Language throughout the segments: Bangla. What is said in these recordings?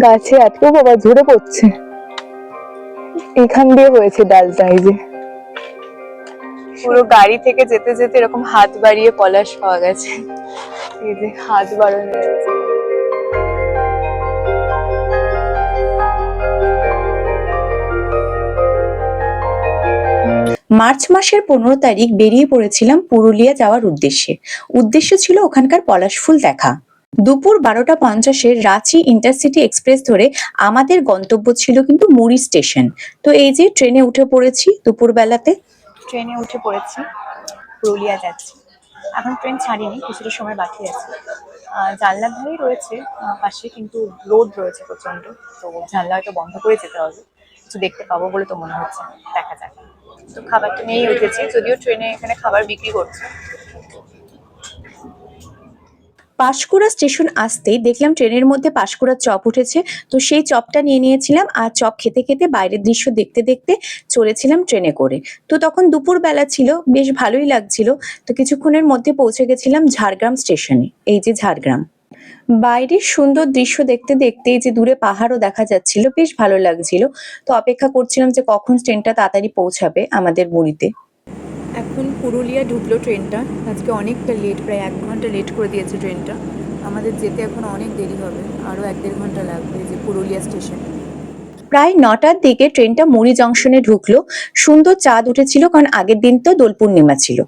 গাছে আটকে বাবা ঝরে পড়ছে। এখান দিয়ে হয়েছে ডালটা এই যে। পুরো গাড়ি থেকে যেতে যেতে এরকম হাত বাড়িয়ে পলাশ পাওয়া গেছে। এই যে হাত বাড়ানো হয়েছে। মার্চ মাসের পনেরো তারিখ বেরিয়ে পড়েছিলাম পুরুলিয়া যাওয়ার উদ্দেশ্যে। উদ্দেশ্য ছিল ওখানকার পলাশ ফুল দেখা। দুপুর বারোটা পঞ্চাশের রাঁচি ইন্টারসিটি এক্সপ্রেস ধরে আমাদের গন্তব্য ছিল কিন্তু মুড়ি স্টেশন। তো এই যে ট্রেনে উঠে পড়েছি দুপুর বেলাতে ট্রেনে উঠে পড়েছি পুরুলিয়া যাচ্ছি। এখন ট্রেন ছাড়িনি কিছুটা সময় বাকি আছে। আহ, জানলার ধারেই রয়েছে পাশে কিন্তু রোদ রয়েছে প্রচণ্ড তো জানলা হয়তো বন্ধ করে যেতে হবে। কিছু দেখতে পাবো বলে তো মনে হচ্ছে দেখা যাক। তো খাবারটা নিয়েই উঠেছি যদিও ট্রেনে এখানে খাবার বিক্রি করছে। পাঁশকুড়া স্টেশন আসতেই দেখলাম ট্রেনের মধ্যে পাঁশকুড়ার চপ উঠেছে। তো সেই চপটা নিয়ে নিয়েছিলাম আর চপ খেতে খেতে বাইরের দৃশ্য দেখতে দেখতে চলেছিলাম ট্রেনে করে। তো তখন দুপুর বেলা ছিল, বেশ ভালোই লাগছিল। তো কিছুক্ষণের মধ্যে পৌঁছে গেছিলাম ঝাড়গ্রাম স্টেশনে, এই যে ঝাড়গ্রাম। বাইরের সুন্দর দৃশ্য দেখতে দেখতে যে দূরে পাহাড়ও দেখা যাচ্ছিল, বেশ ভালো লাগছিল। তো অপেক্ষা করছিলাম যে কখন ট্রেনটা তাড়াতাড়ি পৌঁছাবে আমাদের মুড়িতে। এখন পুরুলিয়া ঢুকলো ট্রেনটা। আজকে অনেকটা লেট প্রায় এক ঘণ্টা লেট করে দিয়েছে ট্রেনটা। আমাদের যেতে এখন অনেক দেরি হবে। আরও এক দেড় ঘণ্টা লাগবে যে পুরুলিয়া স্টেশন। প্রায় নটার দিকে ট্রেনটা মুড়ি জংশনে ঢুকলো। সুন্দর চাঁদ উঠেছিল কারণ আগের দিন তো দোল পূর্ণিমা ছিল।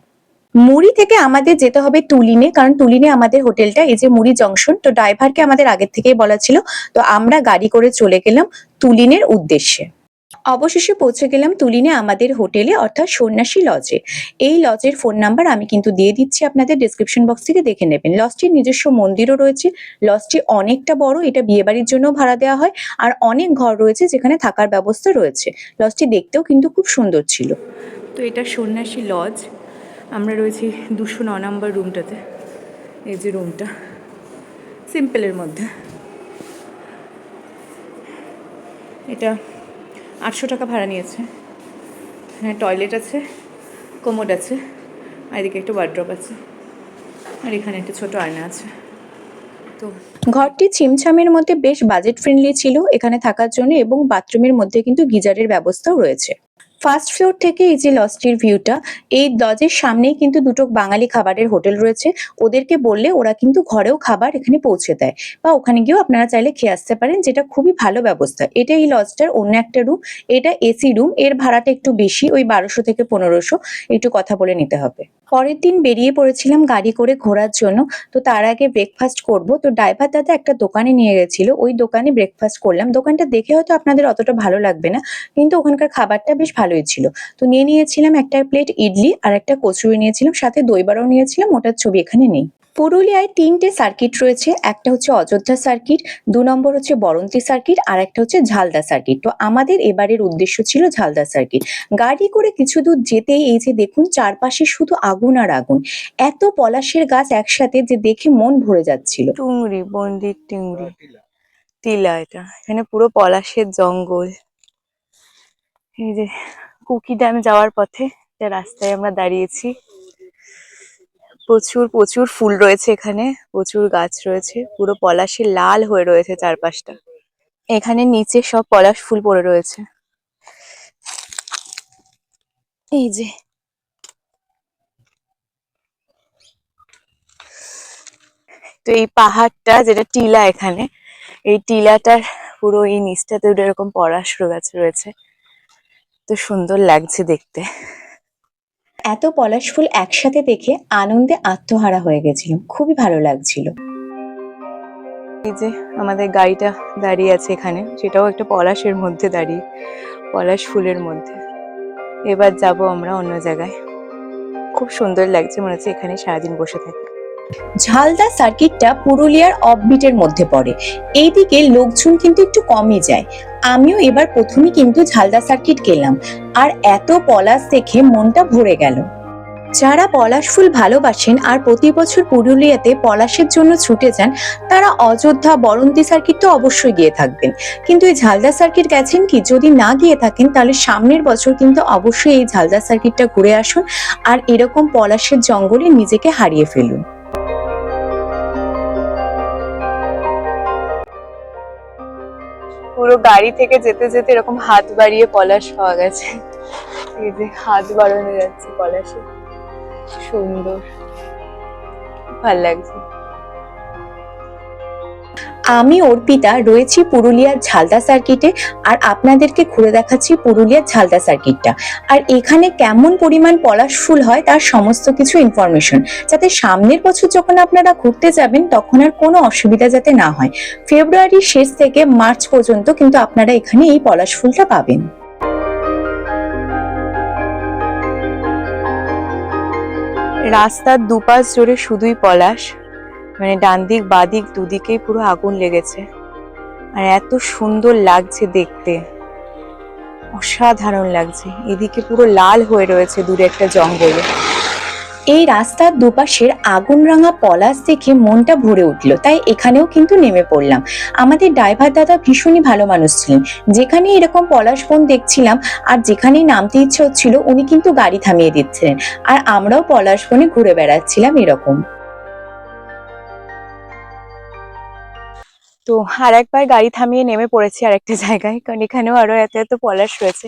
মুড়ি থেকে আমাদের যেতে হবে তুলিনে, কারণ তুলিনে আমাদের হোটেলটা এই যে মুড়ি জংশন, তো ড্রাইভারকে আমাদের আগের থেকেই বলা ছিল। তো আমরা গাড়ি করে চলে গেলাম তুলিনের উদ্দেশ্যে। অবশেষে পৌঁছে গেলাম তুলিনে আমাদের হোটেলে, অর্থাৎ সন্ন্যাসী লজে। এই লজের ফোন নাম্বার আমি কিন্তু দিয়ে দিচ্ছি আপনাদের ডিসক্রিপশন বক্স থেকে, দেখে নেবেন। লজটির নিজস্ব মন্দিরও রয়েছে। লজটি অনেকটা বড়, এটা বিয়েবাড়ির জন্য ভাড়া দেওয়া হয়। আর অনেক ঘর রয়েছে যেখানে থাকার ব্যবস্থা রয়েছে। লজটি দেখতেও কিন্তু খুব সুন্দর ছিল। তো এটা সন্ন্যাসী লজ। আমরা রয়েছি দুশো ন নম্বর রুমটাতে এই যে রুমটা সিম্পলের মধ্যে। এটা আটশো টাকা ভাড়া নিয়েছে। হ্যাঁ টয়লেট আছে কোমোড আছে, আর এদিকে একটা ওয়ার্ড্রপ আছে। আর এখানে একটা ছোটো আয়না আছে। তো ঘরটি ছিমছামের মধ্যে বেশ বাজেট ফ্রেন্ডলি ছিল। এখানে থাকার জন্য এবং বাথরুমের মধ্যে কিন্তু গিজারের ব্যবস্থাও রয়েছে। ফার্স্ট ফ্লোর থেকে এই যে লজটির ভিউটা এই লজের সামনেই কিন্তু দুটো বাঙালি খাবারের হোটেল রয়েছে। ওদেরকে বললে ওরা কিন্তু ঘরেও খাবার এখানে পৌঁছে দেয় বা ওখানে গিয়েও আপনারা চাইলে খেয়ে আসতে পারেন, যেটা খুবই ভালো ব্যবস্থা। এটা এই লজটার অন্য একটা রুম এটা এসি রুম এর ভাড়াটা একটু বেশি, ওই বারোশো থেকে পনেরোশো, একটু কথা বলে নিতে হবে। পরের দিন বেরিয়ে পড়েছিলাম গাড়ি করে ঘোরার জন্য। তো তার আগে ব্রেকফাস্ট করব। তো ড্রাইভার দাদা একটা দোকানে নিয়ে গেছিল। ওই দোকানে ব্রেকফাস্ট করলাম। দোকানটা দেখে হয়তো আপনাদের অতটা ভালো লাগবে না, কিন্তু ওখানকার খাবারটা বেশ ভালোই ছিল। তো নিয়ে নিয়েছিলাম একটা প্লেট ইডলি আর একটা কচুরি নিয়েছিলাম। সাথে দইবারও নিয়েছিলাম। ওটার ছবি এখানে নেই। পুরুলিয়ায় তিনটে সার্কিট রয়েছে, একটা হচ্ছে অযোধ্যা সার্কিট, দু নম্বর হচ্ছে বরন্তি সার্কিট, আর একটা হচ্ছে ঝালদা সার্কিট। তো আমাদের এবারের উদ্দেশ্য ছিল ঝালদা সার্কিট। গাড়ি করে কিছু দূর যেতেই এই যে দেখুন, চারপাশে শুধু আগুন আর আগুন। এত পলাশের গাছ একসাথে যে দেখে মন ভরে যাচ্ছিল। টুংরি বন্দির টুংরি। টিলা এটা। এখানে পুরো পলাশের জঙ্গল। এই যে কুকি ড্যাম যাওয়ার পথে রাস্তায় আমরা দাঁড়িয়েছি। প্রচুর প্রচুর ফুল রয়েছে এখানে, প্রচুর গাছ রয়েছে, পুরো পলাশে লাল হয়ে রয়েছে চারপাশটা। এখানে নিচে সব পলাশ ফুল পড়ে রয়েছে। এই যে। তো এই পাহাড়টা, যেটা টিলা এখানে, এই টিলাটার পুরো এই নিচটাতে এরকম পলাশ গাছ রয়েছে। তো সুন্দর লাগছে দেখতে। এত পলাশ ফুল একসাথে দেখে আনন্দে আত্মহারা হয়ে গেছিলাম। খুবই ভালো লাগছিল। এই যে আমাদের গাড়িটা দাঁড়িয়ে আছে এখানে সেটাও একটা পলাশের মধ্যে দাঁড়িয়ে পলাশ ফুলের মধ্যে। এবার যাব আমরা অন্য জায়গায়। খুব সুন্দর লাগছে মনে হচ্ছে এখানে সারাদিন বসে থাকি। ঝালদা সার্কিটটা পুরুলিয়ার অফবিটের মধ্যে পড়ে। এইদিকে লোকজন কিন্তু একটু কমই যায়। আমিও এবার প্রথমে কিন্তু ঝালদা সার্কিট গেলাম। আর এত পলাশ দেখে মনটা ভরে গেল। যারা পলাশ ফুল ভালোবাসেন আর প্রতি বছর পুরুলিয়াতে পলাশের জন্য ছুটে যান, তারা অযোধ্যা, বরন্তি সার্কিট তো অবশ্যই গিয়ে থাকবেন। কিন্তু এই ঝালদা সার্কিট গেছেন কি? যদি না গিয়ে থাকেন, তাহলে সামনের বছর কিন্তু অবশ্যই এই ঝালদা সার্কিটটা ঘুরে আসুন আর এরকম পলাশের জঙ্গলে নিজেকে হারিয়ে ফেলুন। পুরো গাড়ি থেকে যেতে যেতে এরকম হাত বাড়িয়ে পলাশ পাওয়া গেছে। এই যে হাত বাড়ানো যাচ্ছে পলাশে। সুন্দর। ভালো লাগছে। আমি অর্পিতা রয়েছি পুরুলিয়ার ঝালদা সার্কিটে আর আপনাদেরকে ঘুরে দেখাচ্ছি পুরুলিয়ার ঝালদা সার্কিটটা আর এখানে কেমন পরিমাণ পলাশ ফুল হয় তার সমস্ত কিছু ইনফরমেশন যাতে সামনের বছর যখন আপনারা ঘুরতে যাবেন, তখন আর কোনো অসুবিধা যাতে না হয়। ফেব্রুয়ারির শেষ থেকে মার্চ পর্যন্ত কিন্তু আপনারা এখানে এই পলাশ ফুলটা পাবেন। রাস্তার দুপাশ জুড়ে শুধুই পলাশ। মানে ডান দিক বাদিক দুদিকেই পুরো আগুন লেগেছে। আর এত সুন্দর লাগছে দেখতে। অসাধারণ লাগছে। এদিকে পুরো লাল হয়ে রয়েছে দূরে একটা জঙ্গলে। এই রাস্তার দুপাশের আগুন রাঙা পলাশ দেখে মনটা ভরে উঠল। তাই এখানেও কিন্তু নেমে পড়লাম। আমাদের ড্রাইভার দাদা ভীষণই ভালো মানুষ ছিলেন। যেখানে এরকম পলাশ বন দেখছিলাম, আর যেখানেই নামতে ইচ্ছে হচ্ছিল, উনি কিন্তু গাড়ি থামিয়ে দিচ্ছিলেন। আর আমরাও পলাশ বনে ঘুরে বেড়াচ্ছিলাম এরকম। তো আর একবার গাড়ি থামিয়ে নেমে পড়েছি আর একটা জায়গায়, কারণ এখানেও আরও এত এত পলাশ রয়েছে।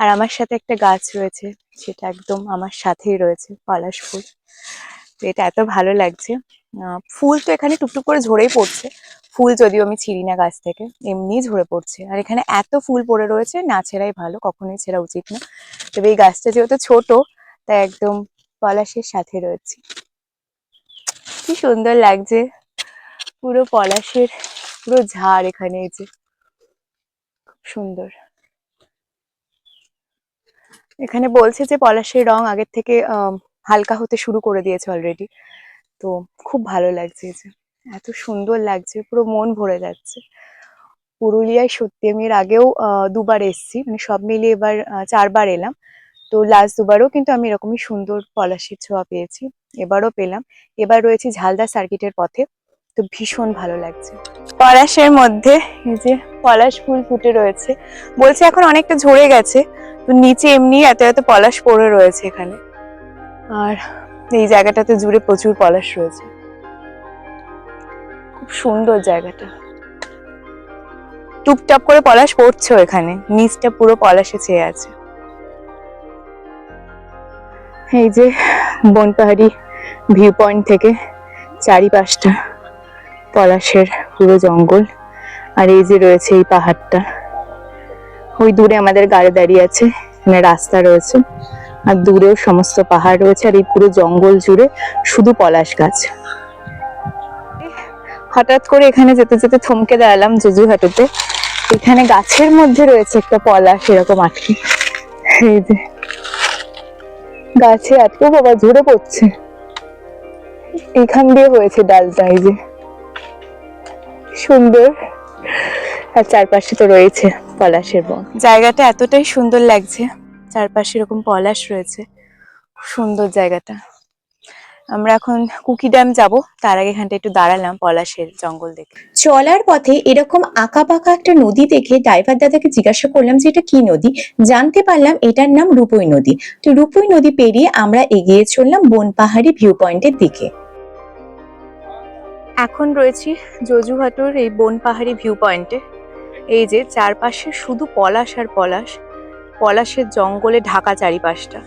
আর আমার সাথে একটা গাছ রয়েছে, সেটা একদম আমার সাথেই রয়েছে, পলাশ ফুল। তো এটা এত ভালো লাগছে। ফুল তো এখানে টুকটুক করে ঝরেই পড়ছে। ফুল যদিও আমি ছিঁড়ি না গাছ থেকে এমনি ঝরে পড়ছে। আর এখানে এত ফুল পড়ে রয়েছে, না ছেঁড়াই ভালো, কখনোই ছেঁড়া উচিত না। তবে এই গাছটা যেহেতু ছোট, তাই একদম পলাশের সাথে রয়েছে। কি সুন্দর লাগছে, পুরো পলাশের পুরো ঝাড় এখানে এই যে। খুব সুন্দর। এখানে বলছে যে পলাশের রং আগের থেকে হালকা হতে শুরু করে দিয়েছে অলরেডি তো খুব ভালো লাগছে যে। এত সুন্দর লাগছে, পুরো মন ভরে যাচ্ছে। পুরুলিয়ায় সত্যি আমি এর আগেও দুবার এসেছি মানে সব মিলিয়ে এবার চারবার এলাম। তো লাস্ট দুবারও কিন্তু আমি এরকমই সুন্দর পলাশের ছোঁয়া পেয়েছি, এবারও পেলাম। এবার রয়েছি ঝালদা সার্কিটের পথে। তো ভীষণ ভালো লাগছে। পলাশের মধ্যে এই যে পলাশ ফুল ফুটে রয়েছে। বলছে এখন অনেকটা ঝরে গেছে, তো নিচে এমনি এত এত পলাশ পড়ে রয়েছে এখানে। আর এই জায়গাটাতে জুড়ে প্রচুর পলাশ রয়েছে। খুব সুন্দর জায়গাটা। টুপটাপ করে পলাশ পড়ছে এখানে, নিচটা পুরো পলাশে চেয়ে আছে। এই যে বনপাহাড়ি ভিউ পয়েন্ট থেকে চারিপাশটা। পলাশের পুরো জঙ্গল। আর এই যে রয়েছে এই পাহাড়টা। ওই দূরে আমাদের গাড়ি দাঁড়িয়ে আছে এখানে রাস্তা রয়েছে। আর দূরেও সমস্ত পাহাড় রয়েছে, আর এই পুরো জঙ্গল জুড়ে শুধু পলাশ গাছ। হঠাৎ করে এখানে যেতে যেতে থমকে দাঁড়ালাম জুজুহাটুতে। এখানে গাছের মধ্যে রয়েছে একটা পলাশ, এরকম আটকে এই যে। গাছে আটকে বাবা ঝরে পড়ছে। এখান দিয়ে হয়েছে ডালটা, এই যে। সুন্দর। আর চারপাশে তো রয়েছে পলাশের বন। জায়গাটা এতটাই সুন্দর লাগছে চারপাশে এরকম পলাশ রয়েছে। সুন্দর জায়গাটা। আমরা এখন কুকি ড্যাম যাব তার আগে এখানটা একটু দাঁড়ালাম পলাশের জঙ্গল দেখে। চলার পথে এরকম আঁকা পাকা একটা নদী দেখে ড্রাইভার দাদাকে জিজ্ঞাসা করলাম যে এটা কি নদী? জানতে পারলাম এটার নাম রূপই নদী। তো রূপই নদী পেরিয়ে আমরা এগিয়ে চললাম বনপাহাড়ি ভিউ পয়েন্টের দিকে। এখন রয়েছি জজুহাটুর এই বনপাহাড়ি ভিউ পয়েন্টে এই যে চারপাশে শুধু পলাশ আর পলাশ, পলাশের জঙ্গলে ঢাকা চারিপাশটা।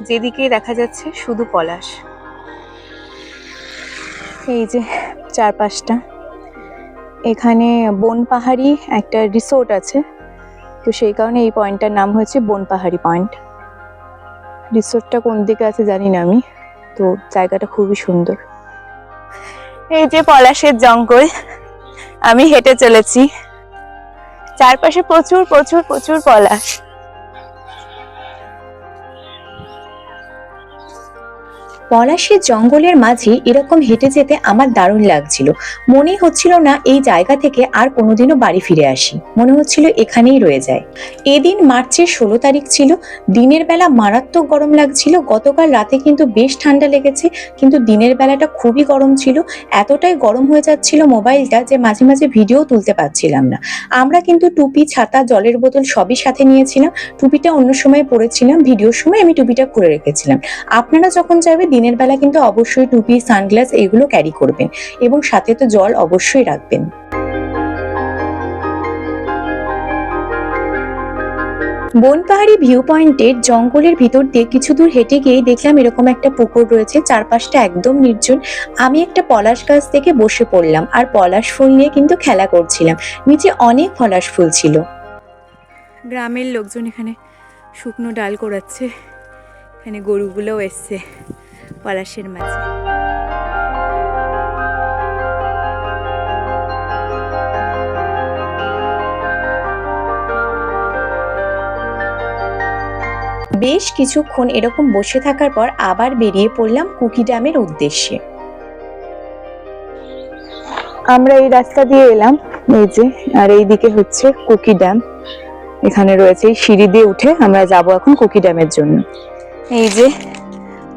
যেদিকেই দেখা যাচ্ছে শুধু পলাশ। এই যে চারপাশটা। এখানে বনপাহাড়ি একটা রিসোর্ট আছে। তো সেই কারণে এই পয়েন্টটার নাম হয়েছে বনপাহাড়ি পয়েন্ট রিসোর্টটা কোন দিকে আছে জানি না আমি। তো জায়গাটা খুবই সুন্দর। এই যে পলাশের জঙ্গল আমি হেঁটে চলেছি। চারপাশে প্রচুর প্রচুর প্রচুর পলাশ। পলাশের জঙ্গলের মাঝে এরকম হেঁটে যেতে আমার দারুণ লাগছিল। মনে হচ্ছিল না এই জায়গা থেকে আর কোনোদিনও বাড়ি ফিরে আসি। মনে হচ্ছিল এখানেই রয়ে যায়। এদিন মার্চের ষোলো তারিখ ছিল। দিনের বেলা মারাত্মক গরম লাগছিল। গতকাল রাতে কিন্তু বেশ ঠান্ডা লেগেছে, কিন্তু দিনের বেলাটা খুবই গরম ছিল। এতটাই গরম হয়ে যাচ্ছিল মোবাইলটা যে মাঝে মাঝে ভিডিও তুলতে পারছিলাম না। আমরা কিন্তু টুপি, ছাতা, জলের বোতল সবই সাথে নিয়েছিলাম। টুপিটা অন্য সময় পরেছিলাম। ভিডিওর সময় আমি টুপিটা খুলে রেখেছিলাম। আপনারা যখন যাবে দিনের বেলা কিন্তু অবশ্যই টুপি, সানগ্লাস এগুলো ক্যারি করবেন এবং সাথে তো জল অবশ্যই রাখবেন। বনপাহাড়ি ভিউ পয়েন্টের জঙ্গলের ভিতর দিয়ে কিছু দূর হেঁটে গিয়ে দেখলাম এরকম একটা পুকুর রয়েছে, চারপাশটা একদম নির্জন। আমি একটা পলাশ গাছ থেকে বসে পড়লাম আর পলাশ ফুল নিয়ে কিন্তু খেলা করছিলাম। নিচে অনেক পলাশ ফুল ছিল। গ্রামের লোকজন এখানে শুকনো ডাল করাচ্ছে, এখানে গরুগুলোও এসছে। পলাশের মাঝে। বেশ কিছুক্ষণ এরকম বসে থাকার পর আবার বেরিয়ে পড়লাম কুকি ড্যামের উদ্দেশ্যে। আমরা এই রাস্তা দিয়ে এলাম, এই যে, আর এইদিকে হচ্ছে কুকি ড্যাম। এখানে রয়েছে এই সিঁড়ি দিয়ে উঠে আমরা যাব এখন কুকি ড্যামের জন্য। এই যে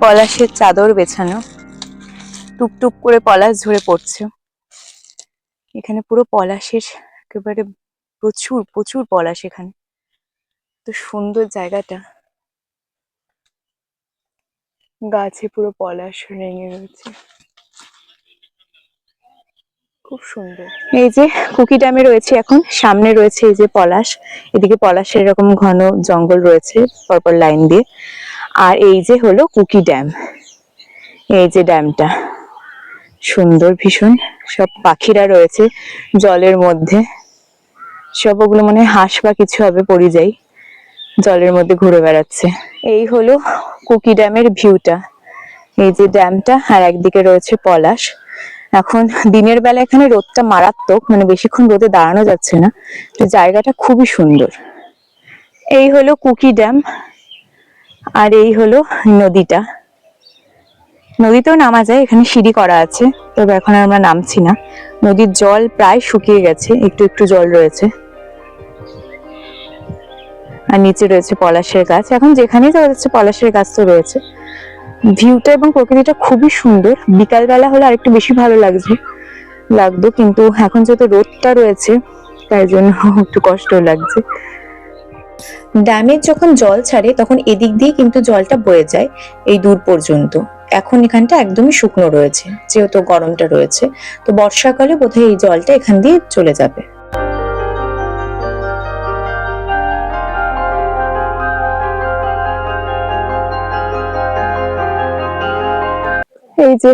পলাশের চাদর বেছানো। টুপটুপ করে পলাশ ঝরে পড়ছে। এখানে পুরো পলাশের একেবারে প্রচুর প্রচুর পলাশ এখানে। তো সুন্দর জায়গাটা। গাছে পুরো পলাশ রেঙে রয়েছে। খুব সুন্দর। এই যে কুকি ড্যামে রয়েছে এখন, সামনে রয়েছে এই যে পলাশ। এদিকে পলাশের এরকম ঘন জঙ্গল রয়েছে, পরপর লাইন দিয়ে। আর এই যে হলো কুকি ড্যাম। এই যে ড্যামটা। সুন্দর ভীষণ। সব পাখিরা রয়েছে জলের মধ্যে। সব ওগুলো মনে হাঁস বা কিছু হবে পরিযায়ী জলের মধ্যে ঘুরে বেড়াচ্ছে। এই হলো কুকি ড্যামের ভিউটা। এই যে ড্যামটা, আর একদিকে রয়েছে পলাশ। এখন দিনের বেলা এখানে রোদটা মারাত্মক মানে বেশিক্ষণ রোদে দাঁড়ানো যাচ্ছে না। তো জায়গাটা খুবই সুন্দর। এই হলো কুকি ড্যাম। আর এই হলো নদীটা। নদীতেও নামা যায়, এখানে সিঁড়ি করা আছে, তবে এখন আমরা নামছি না। নদীর জল প্রায় শুকিয়ে গেছে, একটু একটু জল রয়েছে। আর নিচে রয়েছে পলাশের গাছ। এখন যেখানেই যাওয়া যাচ্ছে, পলাশের গাছ তো রয়েছে। ভিউটা এবং প্রকৃতিটা খুবই সুন্দর। বিকালবেলা হলে আরেকটু বেশি ভালো লাগছে, লাগতো, কিন্তু এখন যেহেতু রোদটা রয়েছে, তাই জন্য একটু কষ্ট লাগছে। ড্যামের যখন জল ছাড়ে, তখন এদিক দিয়ে কিন্তু জলটা বয়ে যায় এই দূর পর্যন্ত। এখন এখানটা একদমই শুকনো রয়েছে, যেহেতু গরমটা রয়েছে। তো বর্ষাকালে বোধহয় এই জলটা এখান দিয়ে চলে যাবে। এই যে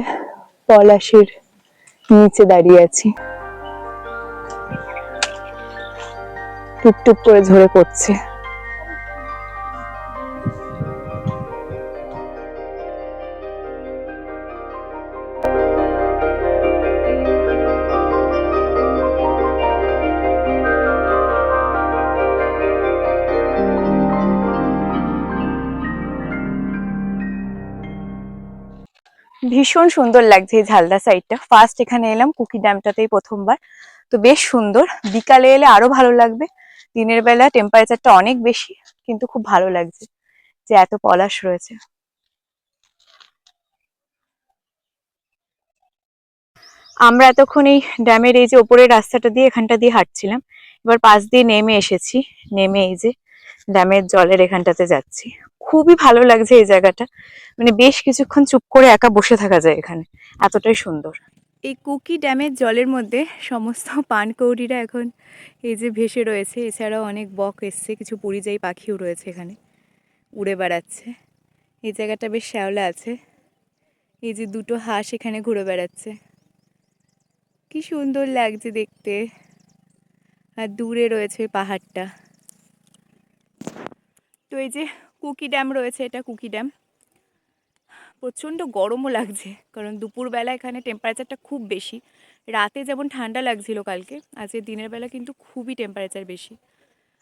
পলাশের নিচে দাঁড়িয়ে আছি। টুপটুপ করে ঝরে পড়ছে। ভীষণ সুন্দর লাগছে এই ঝালদা সাইডটা ফার্স্ট এখানে এলাম, কুকি ড্যামটাতেই প্রথমবার। তো বেশ সুন্দর। বিকালে এলে আরও ভালো লাগবে। দিনের বেলা টেম্পারেচারটা অনেক বেশি, কিন্তু খুব ভালো লাগছে যে এত পলাশ রয়েছে। আমরা এতক্ষণ এই ড্যামের এই যে ওপরের রাস্তাটা দিয়ে এখানটা দিয়ে হাঁটছিলাম। এবার পাশ দিয়ে নেমে এসেছি। নেমে এই যে ড্যামের জলের এখানটাতে যাচ্ছি। খুবই ভালো লাগছে এই জায়গাটা। মানে বেশ কিছুক্ষণ চুপ করে একা বসে থাকা যায় এখানে। এতটাই সুন্দর। এই কুকি ড্যামের জলের মধ্যে সমস্ত পানকৌড়িরা এখন এই যে ভেসে রয়েছে, এছাড়াও অনেক বক এসছে, কিছু পরিযায়ী পাখিও রয়েছে এখানে। উড়ে বেড়াচ্ছে। এই জায়গাটা বেশ শ্যাওলা আছে। এই যে দুটো হাঁস এখানে ঘুরে বেড়াচ্ছে। কি সুন্দর লাগছে দেখতে। আর দূরে রয়েছে পাহাড়টা। তো এই যে কুকি ড্যাম রয়েছে, এটা কুকি ড্যাম। প্রচণ্ড গরমও লাগছে, কারণ দুপুরবেলা এখানে টেম্পারেচারটা খুব বেশি। রাতে যেমন ঠান্ডা লাগছিল কালকে, আজকে দিনের বেলা কিন্তু খুবই টেম্পারেচার বেশি।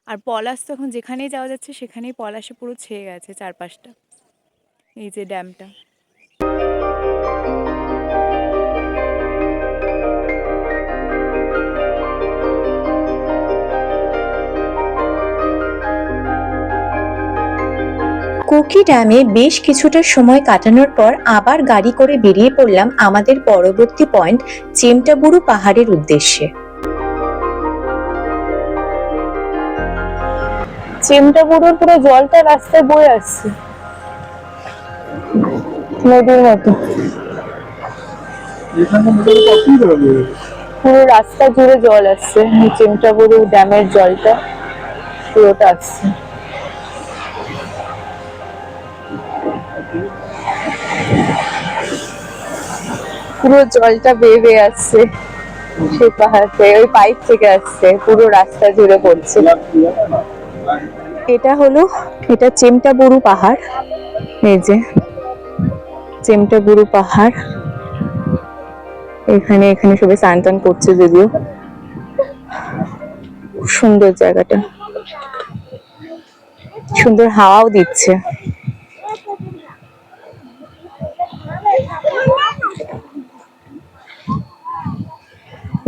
আর পলাশ তো এখন যেখানেই যাওয়া যাচ্ছে, সেখানেই পলাশে পুরো ছেয়ে গেছে চারপাশটা। এই যে ড্যামটা। কুকি ড্যামে বেশ কিছুটা সময় কাটানোর পর আবার গাড়ি করে বেরিয়ে পড়লাম আমাদের পরবর্তী পয়েন্ট চেমটাবুরু পাহাড়ের উদ্দেশ্যে। চেমটা পুরো জলটা রাস্তায় বয়ে আসছে। নদীর মতো? পুরো রাস্তা জুড়ে জল আসছে। চেমটা পুরো ড্যামের জলটা পুরোটা আসছে। পুরো জলটা বেয়ে বেয়ে আসছে। সেই পাহাড়, ওই পাইপ থেকে আসছে, পুরো রাস্তা জুড়ে পড়ছে। এটা হলো, এটা চেমটা বড়ু পাহাড়। এই যে চেমটা বড়ু পাহাড়। এখানে এখানে সবাই স্নান টান করছে যদিও। সুন্দর জায়গাটা। সুন্দর হাওয়াও দিচ্ছে।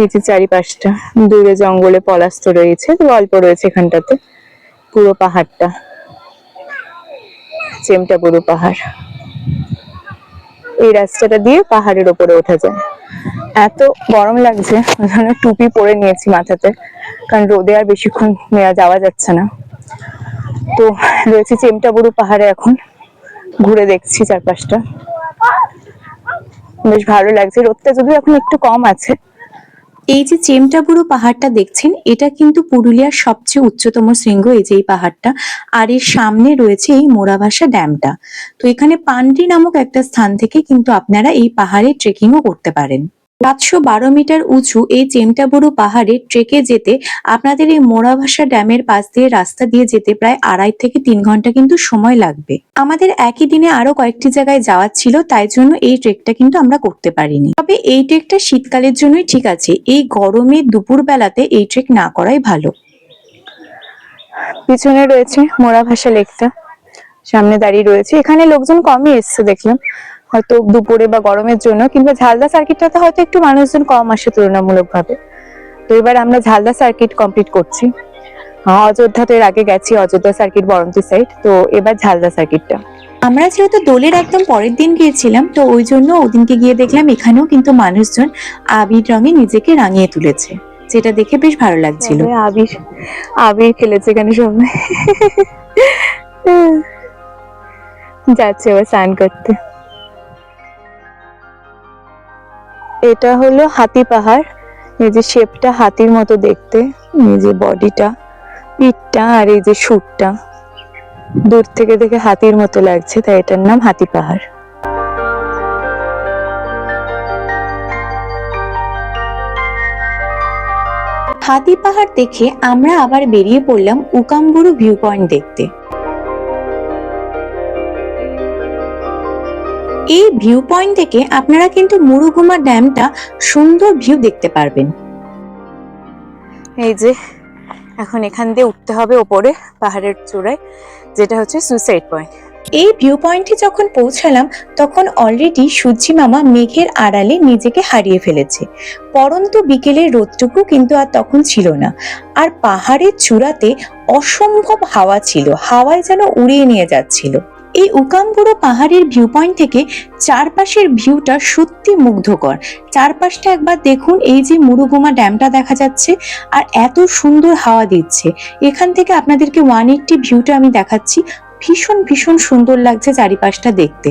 এই চারিপাশটা দূরে জঙ্গলে পলাস্ত রয়েছে, তো অল্প রয়েছে এখানটাতে। পুরো পাহাড়টা, চেমটা পুরো পাহাড়। এই রাস্তাটা দিয়ে পাহাড়ের ওপরে ওঠা যায়। এত গরম লাগছে জন্য টুপি পরে নিয়েছি মাথাতে, কারণ রোদে আর বেশিক্ষণ নেওয়া যাওয়া যাচ্ছে না। তো রয়েছে চেমটা বুড়ো পাহাড়ে এখন, ঘুরে দেখছি চারপাশটা। বেশ ভালো লাগছে, রোদটা যদিও এখন একটু কম আছে এই যে চেমটাবুড়ো পাহাড়টা দেখছেন, এটা কিন্তু পুরুলিয়ার সবচেয়ে উচ্চতম শৃঙ্গ, এই যে এই পাহাড়টা। আর এর সামনে রয়েছে এই মোরাভাসা ড্যামটা। তো এখানে পান্ডি নামক একটা স্থান থেকে কিন্তু আপনারা এই পাহাড়ে ট্রেকিংও করতে পারেন। সাতশো বারো মিটার উঁচু এই চেমটাবুড়ো পাহাড়ে ট্রেকে যেতে আপনাদের এই মোরাভাসা ড্যামের পাশ দিয়ে রাস্তা দিয়ে যেতে প্রায় আড়াই থেকে তিন ঘণ্টা কিন্তু সময় লাগবে। আমাদের একই দিনে আরও কয়েকটি জায়গায় যাওয়ার ছিল, তাই জন্য এই ট্রেকটা কিন্তু আমরা করতে পারিনি। তবে এই ট্রেকটা শীতকালের জন্যই ঠিক আছে, এই গরমে দুপুর বেলাতে এই ট্রেক না করাই ভালো। পিছনে রয়েছে মোরাভাসা লেকটা, সামনে দাঁড়িয়ে রয়েছে। এখানে লোকজন কমই এসছে, দেখলাম। হয়তো দুপুরে বা গরমের জন্য কিংবা ঝালদা সার্কিটটাতে হয়তো একটু মানুষজন কম আসে তুলনামূলক ভাবে তো এবার আমরা ঝালদা সার্কিট কমপ্লিট করছি। অযোধ্যা তো এর আগে গেছি অযোধ্যা সার্কিট বরন্তি সাইড তো এবার ঝালদা সার্কিটটা আমরা যেহেতু দোলের একদম পরের দিন গিয়েছিলাম তো ওই জন্য ওদিনকে গিয়ে দেখলাম এখানেও কিন্তু মানুষজন আবির রঙে নিজেকে রাঙিয়ে তুলেছে যেটা দেখে বেশ ভালো লাগছিল। আবির আবির খেলেছে এখানে সবাই যাচ্ছে এবার স্নান করতে। এটা হলো হাতি পাহাড়। এই যে শেপটা হাতির মতো দেখতে, এই যে বডিটা পিঠটা আর এই যে সুরটা। দূর থেকে দেখে হাতির মতো লাগছে, তাই এটার নাম হাতি পাহাড়। হাতি পাহাড় দেখে আমরা আবার বেরিয়ে পড়লাম উকাম্বুরু ভিউ পয়েন্ট দেখতে। এই ভিউ পয়েন্ট থেকে আপনারা কিন্তু মুরুগুমা ড্যামটা সুন্দর ভিউ দেখতে পারবেন। এই যে এখন এখান দিয়ে উঠতে হবে ওপরে পাহাড়ের চূড়ায় যেটা হচ্ছে সুইসাইড পয়েন্ট এই ভিউ পয়েন্টে যখন পৌঁছালাম তখন অলরেডি সূর্যি মামা মেঘের আড়ালে নিজেকে হারিয়ে ফেলেছে। পরন্তু বিকেলের রোদটুকু কিন্তু আর তখন ছিল না। আর পাহাড়ের চূড়াতে অসম্ভব হাওয়া ছিল হাওয়ায় যেন উড়িয়ে নিয়ে যাচ্ছিল। এই উকামগুড়ো পাহাড়ের ভিউ পয়েন্ট থেকে চারপাশের ভিউটা সত্যি মুগ্ধকর। চারপাশটা একবার দেখুন, এই যে মুরুগুমা ড্যামটা দেখা যাচ্ছে, আর এত সুন্দর হাওয়া দিচ্ছে। এখান থেকে আপনাদেরকে ওয়ান এইটটি ভিউটা আমি দেখাচ্ছি। ভীষণ ভীষণ সুন্দর লাগছে চারিপাশটা দেখতে।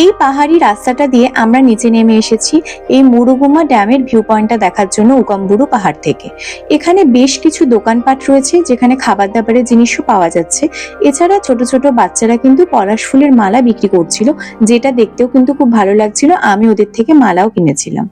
এই পাহাড়ি রাস্তাটা দিয়ে আমরা নিচে নেমে এসেছি এই মুরুগুমা ড্যামের ভিউ পয়েন্টটা দেখার জন্য উকাম্বুরু পাহাড় থেকে। এখানে বেশ কিছু দোকানপাট রয়েছে যেখানে খাবার দাবারের জিনিসও পাওয়া যাচ্ছে। এছাড়া ছোট ছোট বাচ্চারা কিন্তু পলাশ ফুলের মালা বিক্রি করছিল, যেটা দেখতেও কিন্তু খুব ভালো লাগছিল। আমি ওদের থেকে মালাও কিনেছিলাম।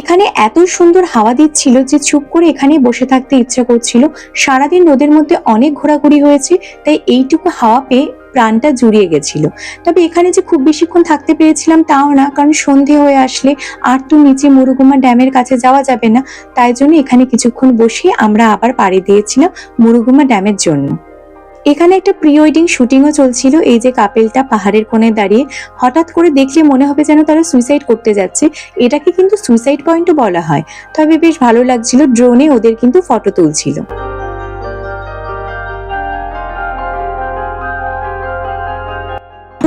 এখানে এত সুন্দর হাওয়া দিচ্ছিল যে চুপ করে এখানে বসে থাকতে ইচ্ছা করছিল। সারাদিন রোদের মধ্যে অনেক ঘোরাঘুরি হয়েছে, তাই এইটুকু হাওয়া পেয়ে প্রাণটা জুড়িয়ে গেছিল। তবে এখানে যে খুব বেশিক্ষণ থাকতে পেরেছিলাম তাও না, কারণ সন্ধে হয়ে আসলে আর তো নিচে মুরুগুমা ড্যামের কাছে যাওয়া যাবে না, তাই জন্য এখানে কিছুক্ষণ বসে আমরা আবার পাড়ি দিয়েছিলাম মুরুগুমা ড্যামের জন্য। এখানে একটা প্রি ওয়েডিং শুটিংও চলছিল, এই যে কাপেলটা পাহাড়ের কোণে দাঁড়িয়ে হঠাৎ করে দেখলে মনে হবে যেন তারা সুইসাইড করতে যাচ্ছে, এটাকে কিন্তু সুইসাইড পয়েন্টও বলা হয়। তবে বেশ ভালো লাগছিল, ড্রোনে ওদের কিন্তু ফটো তুলছিল।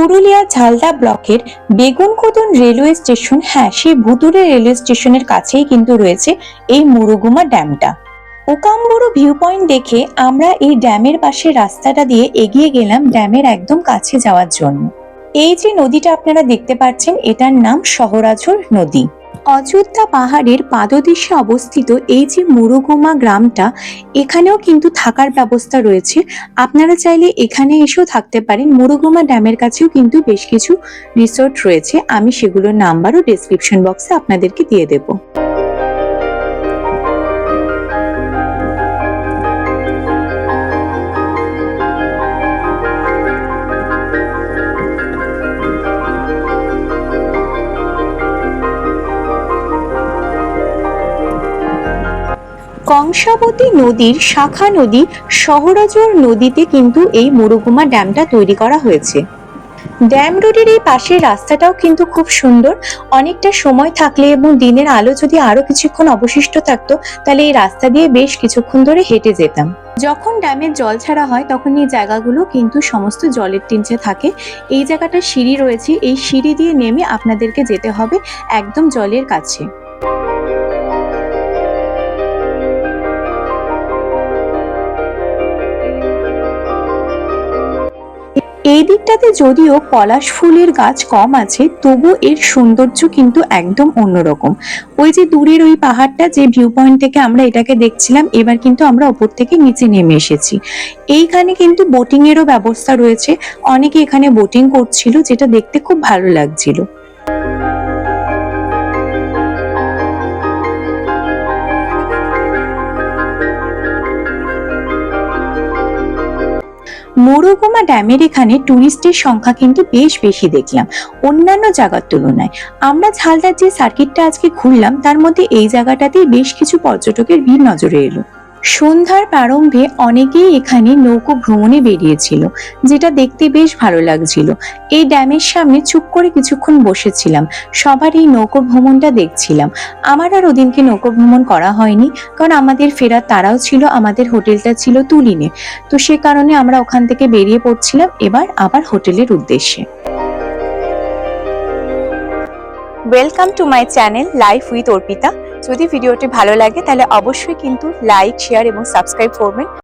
পুরুলিয়া ঝালদা ব্লকের বেগুনকোদন রেলওয়ে স্টেশন হ্যাঁ সেই ভুতুরে রেলওয়ে স্টেশনের কাছেই কিন্তু রয়েছে এই মুরুগুমা ড্যামটা। ওকাম্বুরু ভিউ পয়েন্ট দেখে আমরা এই ড্যামের পাশে রাস্তাটা দিয়ে এগিয়ে গেলাম ড্যামের একদম কাছে যাওয়ার জন্য। এই যে নদীটা আপনারা দেখতে পাচ্ছেন, এটার নাম সহরাঝর নদী। অযোধ্যা পাহাড়ের পাদদেশে অবস্থিত এই যে মুরুগুমা গ্রামটা, এখানেও কিন্তু থাকার ব্যবস্থা রয়েছে। আপনারা চাইলে এখানে এসেও থাকতে পারেন। মুরুগুমা ড্যামের কাছেও কিন্তু বেশ কিছু রিসোর্ট রয়েছে। আমি সেগুলোর নাম্বারও ডেসক্রিপশন বক্সে আপনাদেরকে দিয়ে দেবো। কংসাবতী নদীর শাখা নদী সহরাজর নদীতে কিন্তু এই মুরুগুমা ড্যামটা তৈরি করা হয়েছে। ড্যাম রোডের এই পাশের রাস্তাটাও কিন্তু খুব সুন্দর। অনেকটা সময় থাকলে এবং দিনের আলো যদি আরও কিছুক্ষণ অবশিষ্ট থাকতো, তাহলে এই রাস্তা দিয়ে বেশ কিছুক্ষণ ধরে হেঁটে যেতাম। যখন ড্যামের জল ছাড়া হয়, তখন এই জায়গাগুলো কিন্তু সমস্ত জলের টিনচে থাকে। এই জায়গাটা সিঁড়ি রয়েছে, এই সিঁড়ি দিয়ে নেমে আপনাদেরকে যেতে হবে একদম জলের কাছে। এই দিকটাতে যদিও পলাশ ফুলের গাছ কম আছে, তবু এর সৌন্দর্য কিন্তু একদম অন্যরকম। ওই যে দূরের ওই পাহাড়টা, যে ভিউ পয়েন্ট থেকে আমরা এটাকে দেখছিলাম, এবার কিন্তু আমরা ওপর থেকে নিচে নেমে এসেছি। এইখানে কিন্তু বোটিং এরও ব্যবস্থা রয়েছে। অনেকে এখানে বোটিং করছিল, যেটা দেখতে খুব ভালো লাগছিল। মুরুগুমা ড্যামের এখানে টুরিস্টের সংখ্যা কিন্তু বেশ বেশি দেখলাম, অন্যান্য জায়গার তুলনায়। আমরা ঝালদার যে সার্কিটটা আজকে ঘুরলাম, তার মধ্যে এই জায়গাটাতেই বেশ কিছু পর্যটকের ভিড় নজরে এলো। সন্ধ্যার প্রারম্ভে অনেকেই এখানে নৌকো ভ্রমণে বেরিয়েছিল, যেটা দেখতে বেশ ভালো লাগছিল। এই ড্যামের সামনে চুপ করে কিছুক্ষণ বসেছিলাম, সবার এই নৌকো ভ্রমণটা দেখছিলাম। আমার আর ওদিনকে নৌকো ভ্রমণ করা হয়নি, কারণ আমাদের ফেরার তারাও ছিল, আমাদের হোটেলটা ছিল তুলিনে। তো সে কারণে আমরা ওখান থেকে বেরিয়ে পড়ছিলাম, এবার আবার হোটেলের উদ্দেশ্যে। Welcome to my channel life with Arpita. যদি ভিডিওটি ভালো লাগে তাহলে অবশ্যই কিন্তু লাইক শেয়ার এবং সাবস্ক্রাইব করবেন।